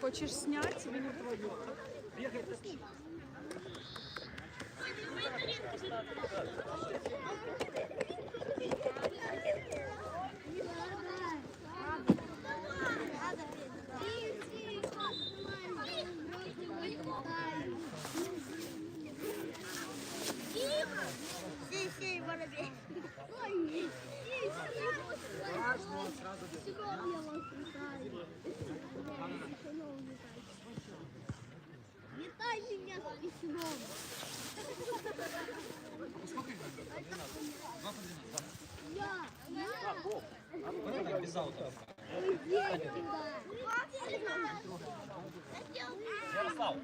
Хочеш снять, тебе не твою. Бегай, Летай меня с письмом. Я, я. Без аута. Ярослав,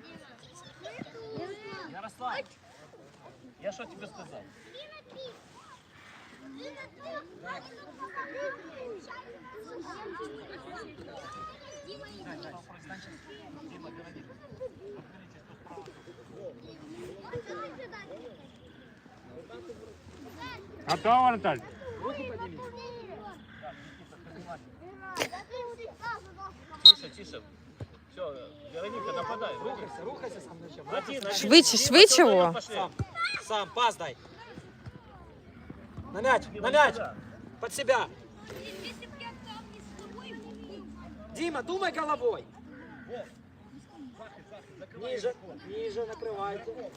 Ярослав, я що тобі сказав? Готово, Наталья? Тише, тише. Все, Вероніка, нападай. Рухайся, рухайся сам. Швидше, швидше. Сам, сам, пас дай. На мяч, на мяч. Под себя. Дима, думай головой. Ниже, ниже, накрывайте.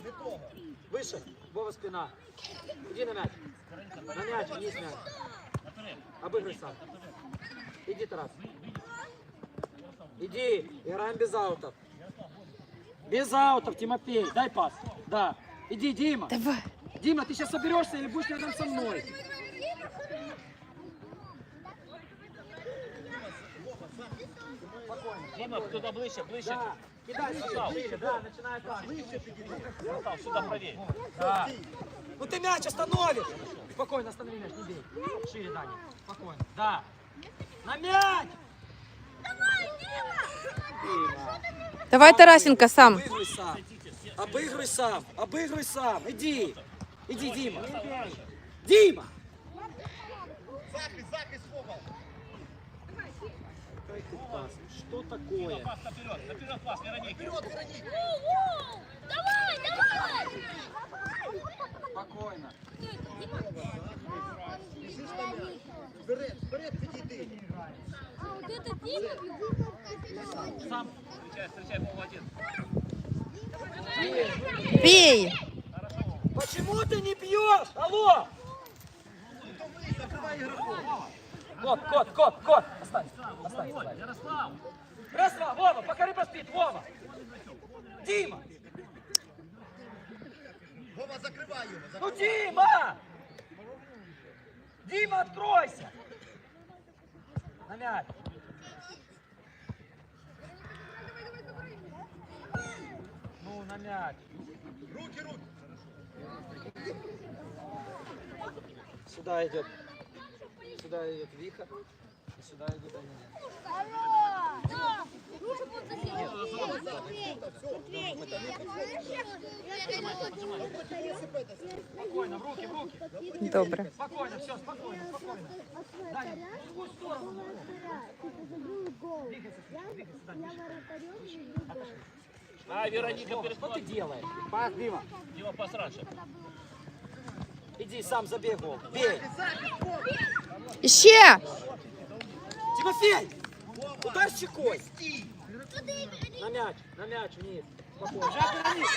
Выше, Вова спина. Иди на мяч. На мяч, вниз мяч. Обыграй сам. Иди, Тарас. Иди, играем без аутов. Без аутов, Тимофей. Дай пас. Да. Иди, Дима. Давай. Дима, ты сейчас соберешься или будешь рядом со мной? Дима, туда ближче, ближче. Да. Кидай Ярослав. шире, шире, да, начинай так. Ярослав, сюда правее. Да. Ну ты мяч остановишь. Спокойно, останови мяч, не бей. Шире, Даня. Спокойно. Да. На мяч! Давай, Тарасенко, сам. Обыгрывай сам. Обыгрывай сам. Обыгрывай сам. Иди. Иди, Дима. Дима! Какой ты пас? Что такое? Пас наперед, наперед пас, Вероника. Давай, давай! Спокойно. А вот это Дима Сам. Встречай, встречай, один. Бей. Почему ты не бьешь? Алло! Кот, кот, кот, кот. Оставь, оставь, оставь. Ярослав, два, Вова, пока рыба спит, Вова. Дима. Вова, закривай його. Ну, Дима! Дима, откройся! На мяч. Ну, на мяч. Руки, руки. Сюда идет. Сюда идет Виха. И сюда идет Даня. Спокойно, в руки, в руки. Добре. Спокойно, все, спокойно, спокойно. Даня, в другую сторону. Двигайся, двигайся, Даня. А Вероника Что ты делаешь? Пас, Дима. Дима, пас раньше. Иди, сам забей гол. Бей. Ще. Тимофей! Ударь щекой! На мяч, на мяч вниз. Спокойно. Вниз.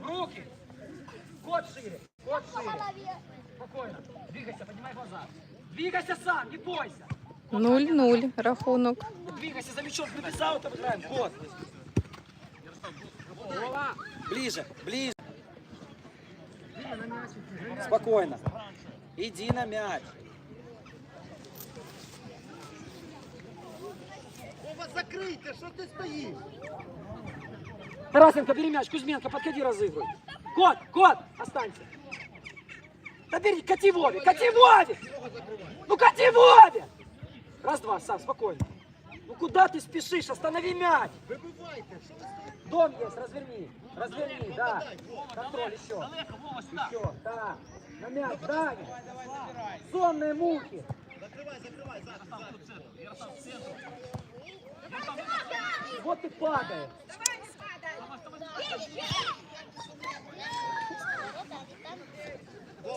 Руки! Кот шире, кот шире. Спокойно. Двигайся, поднимай глаза. Двигайся сам, не бойся. Нуль-нуль. Рахунок. Двигайся за мячом, без аута играем. Кот. Ближе, ближе. Спокойно. Иди на мяч. Вова, закрийте, що ти стоїш? Тарасенко, бери мяч, Кузьменко, подходи, разыгрывай. Кот, кот, останься. Да бери, кати Вове, кати Вове! Ну кати Вове! Раз, два, сам, спокойно. Ну куда ты спешишь? Останови мяч. Ви стоїте? Дом есть, разверни. Разверни, да. Контроль еще. Далеко, Вова, сюда. Еще, да. На мяч, Даня. Сонные мухи. Закривай, Вот ты падаешь.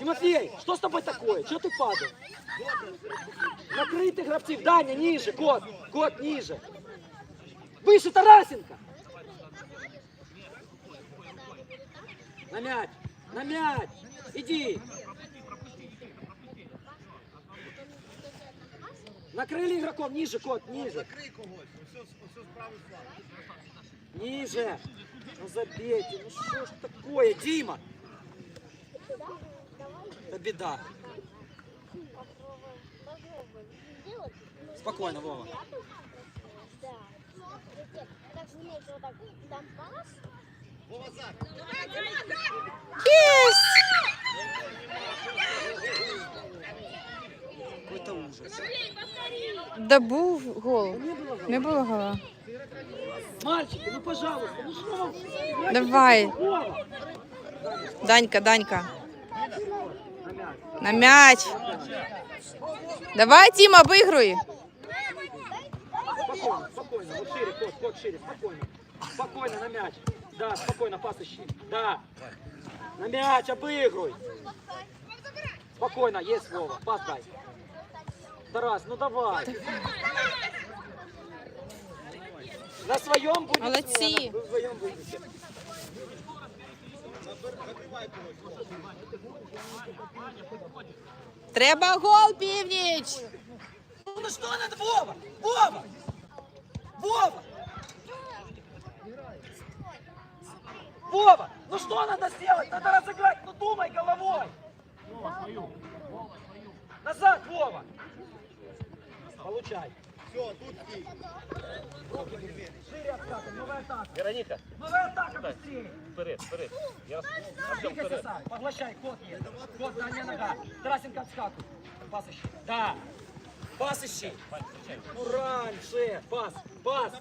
Тимофей, что с тобой такое? Чего ты падаешь? Накрытый гравців. Даня, ниже, кот. Кот, ниже. Выше Тарасенко. На мяч. На мяч. Иди. Накрыли игроком. Ниже, кот, ниже. Ниже. Ну забейте. Ну что ж такое, Дима? Это беда. Спокойно, Вова. Єсть! Какой-то ужас. Да був гол. Не было гола? Не було гола. Мальчики, ну пожалуйста, ну что вам? Давай. Данька, Данька. На мяч. На. Давай, Тіма, обігруй. Спокойно, спокойно. Вот шире, кот, кот шире, спокойно. Спокойно, на мяч. Да, спокойно, пас ищи. Да. На мяч, обыгрывай. Спокойно, есть Вова, пас дай. Тарас, ну давай. На своем будете? Молодцы. Вы вдвоем будете. Треба гол, північ. Ну что надо, Вова? Вова! Вова! Вова, ну что надо сделать? Надо разыграть, ну думай головой. Назад, Вова. Получай. Все, тут стій. Шире откаты, новая атака. Вероніка, Новая атака быстрее. вперед, вперед. Я Артем, Двигайся вперед. сам, поглощай, кот есть. Кот, дальняя нога. Тарасенко отскакивай. Пас ищи. Да. Пас ищи. Ну раньше. Пас, пас.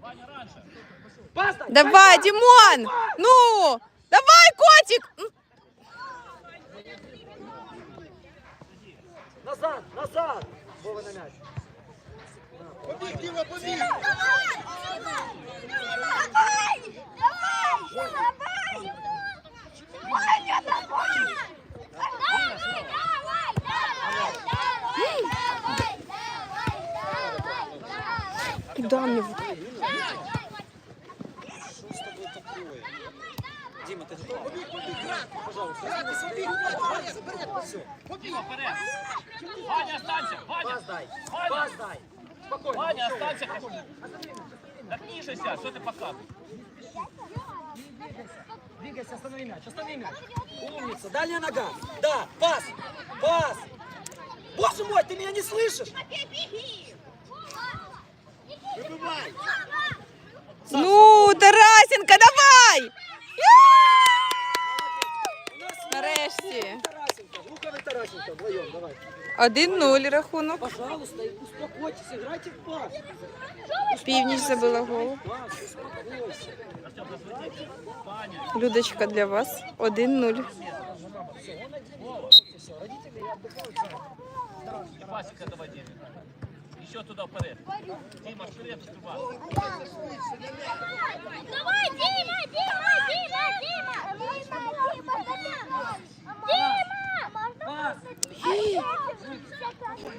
Ваня, раньше. Пас дай. Давай, дай, Дімон! Ну! Давай, котик! Назад, назад. Вова на мяч. Побіг, Діма, побіг. Куда мне? в- Дима, ты готов? Пожалуйста. Діма, вперед. Ваня, останься. Ваня. Пас дай. Ваня. Пас дай. Спокойно. Ваня, останься. Так ниже сядь, что ты показываешь? Двигайся, останови мяч, останови мяч. Умница, дальняя нога. Да, пас, пас. Боже мой, ты меня не слышишь? Вибивай. Ну, Тарасенко, давай! Нарешті. Тарасенко, Лука и Тарасенко вдвоем, давай. 1-0 рахунок. Пожалуйста, успокойтесь, играйте в пас. Північ забила гол. Людочка для вас. 1-0. И пасика давай, Диме. Еще туда вперед. Дима, вперед, успевай. Давай, Дима, Дима, Дима, Дима! Дима, Дима! Дима! Пас.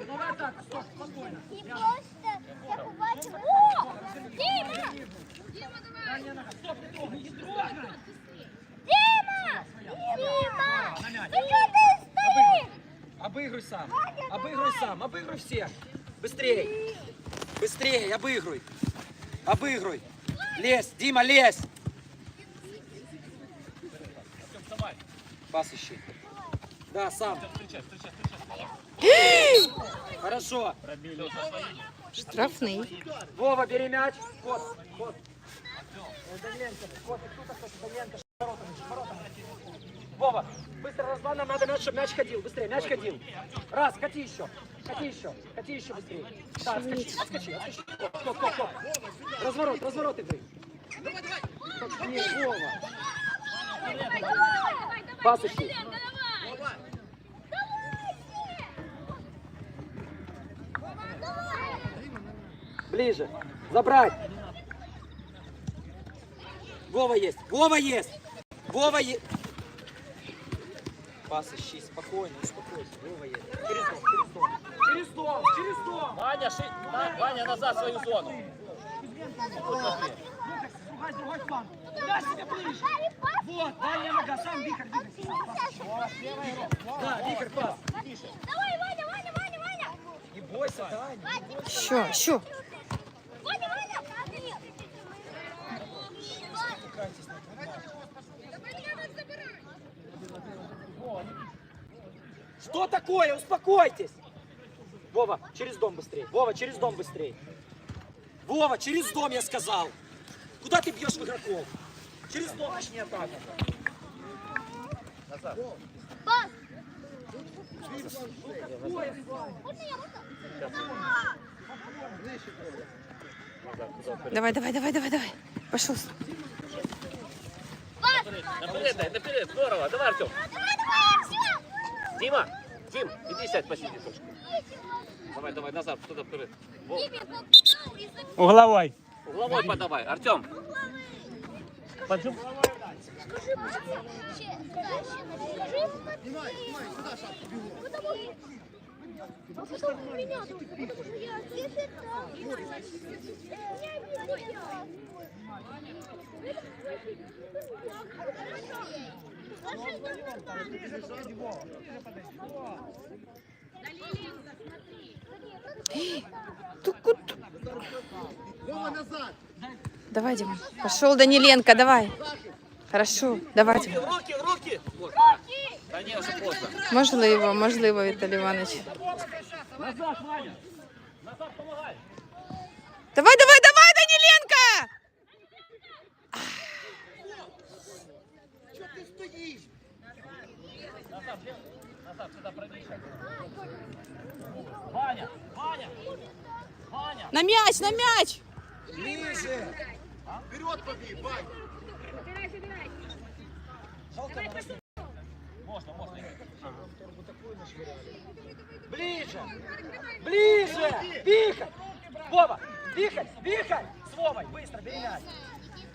Новая атака, стоп, спокойно. И просто я побачила. О! Дима! Дальняя нога, стоп, не трогай, не трогай. Дима! Дима! Ты что ты стоишь? Обыгрывай сам, обыгрывай сам, обыгрывай всех. Быстрее, быстрее, обыгрывай. Обыгрывай. Лезь, Дима, лезь. Пас ищи. Да, сам. Встречай, встречай, встречай. Хорошо. Пробили. Штрафний. Вова, бери мяч. Кот, кот. Э, кто такой? Вова, быстро разгон, нам надо мяч, чтобы мяч ходил. Быстрее, мяч ходил. Раз, кати еще. Кати еще. Кати еще быстрее. Да, отскочи, отскочи, отскочи. Кот, кот, кот, кот. Разворот, разворот игры. Давай, давай. Нет, Вова. Пас Ближе. Забрать. Вова есть. Вова есть. Вова есть. Пас ищи. Спокойно, успокойся. Вова есть. Через дом, через дом. Через дом, через дом. Ваня, ши... на- Ваня, назад свою зону. Другой, другой фланг. Туда себе ближе. Вот, дальняя нога. Сам Вихрь двигайся. Да, Вихрь, пас. Давай, Ваня, Ваня, Ваня, Ваня! Не бойся, Таня. Що, що? Ваня, Ваня! Что такое? Успокойтесь. Вова, через дом быстрее. Вова, через дом быстрее. Вова, через дом, я сказал. Куда ты бьешь игроков? Через дом начни атаку. Пас! Давай, давай, давай, давай, давай. Пошел. Наперед, дай, наперед, здорово. Давай, Артем. Давай, давай, Артем! Дима, Дим, иди сядь посиди точку. Давай, давай, назад, туда вперед. Во, Угловой. Угловой подавай. Артем. Поджим. Скажи, скажи, скажи, Потому а потом у меня тут, потому что я здесь Тук-кут. Вова назад. Давай, Дима. Пошел, Даниленко, давай. Хорошо, давай, Дима. Руки, руки. Вот. Да не, уже поздно. Можливо, можливо, Віталій Іванович. Назад, Ваня. Назад, помогай. Давай, давай, давай, Даниленко! Що ти стоїш? Назад, назад, сюда пройди. Ваня, Ваня. Ваня. На мяч, на мяч! Ближе. Вперед побіг, бай. Можно, можно. Ближе. Ближе. Вихрь. Вова, Вихрь, Вихрь. С Вовой, быстро, бери мяч.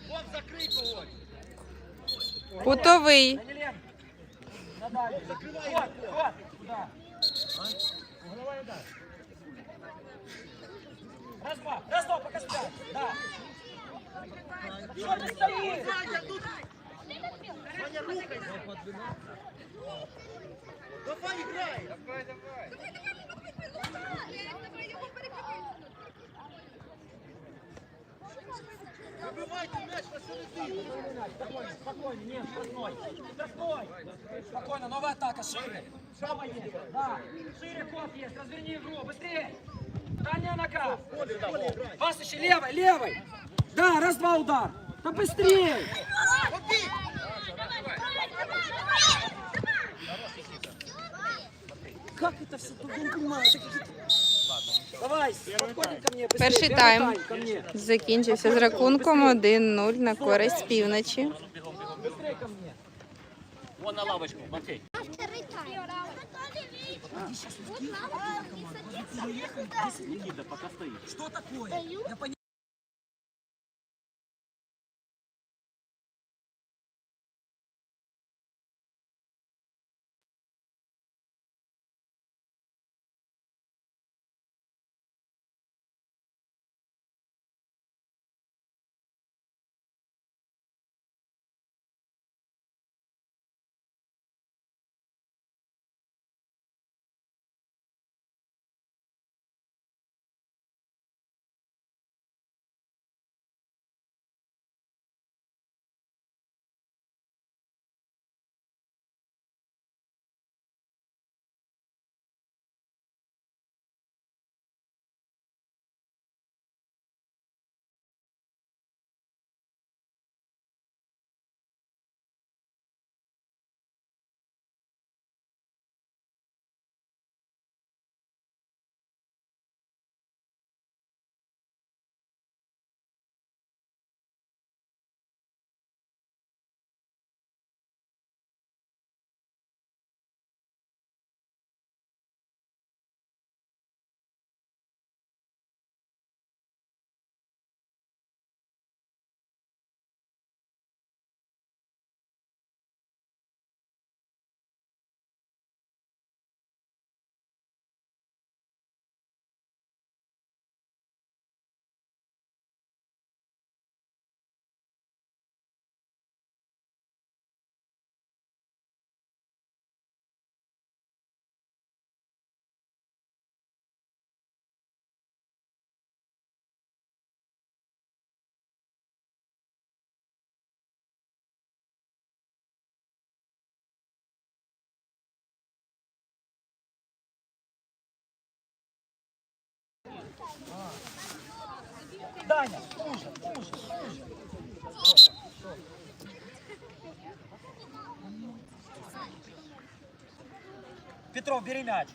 Вов, закрий когось. Кутовий. Даниленко. На дальний. Вот, вот, туда. Угловой удар. Раз, два, раз, два, пока спят. Да. Что ты стоишь? Ваня, тут. Ваня, рухайся. Давай, грай. Давай, давай. Вибивайте м'яч на середину. Спокойно, спокойно, нет, штрафной. Штрафной. Спокойно, новая атака, шире. Вова есть, да. Шире кот есть, разверни игру, быстрее. Дальняя нога. Пас еще левой, левой. Да, раз-два удар. Да быстрее. Как это все? Я не понимаю, это какие-то... Давай, спокойненько мне, быстрее. Перший Первый тайм ко мне. закінчився з рахунком 1-0 на користь півночі. Быстрее ко мне. Вон на лавочку, Матвей. Второй тайм. Вот надо, Никита, пока стоит. Что такое? Я понимаю. Даня, уже, уже, уже. Петров, бери мяч.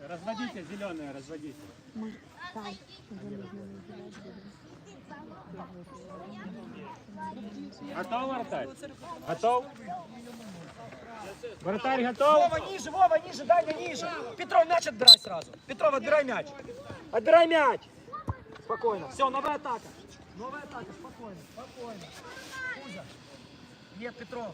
Разводите зеленые, разводите. Готов, вратарь? Готов? Вратарь готов? Вова, ниже, Вова, ниже, Даня, ниже. Петров, мяч отбирай сразу. Петров, отбирай мяч. Отбирай мяч. Спокойно. Все, новая атака. Новая атака, спокойно, спокойно. Кузя. Нет, Петров.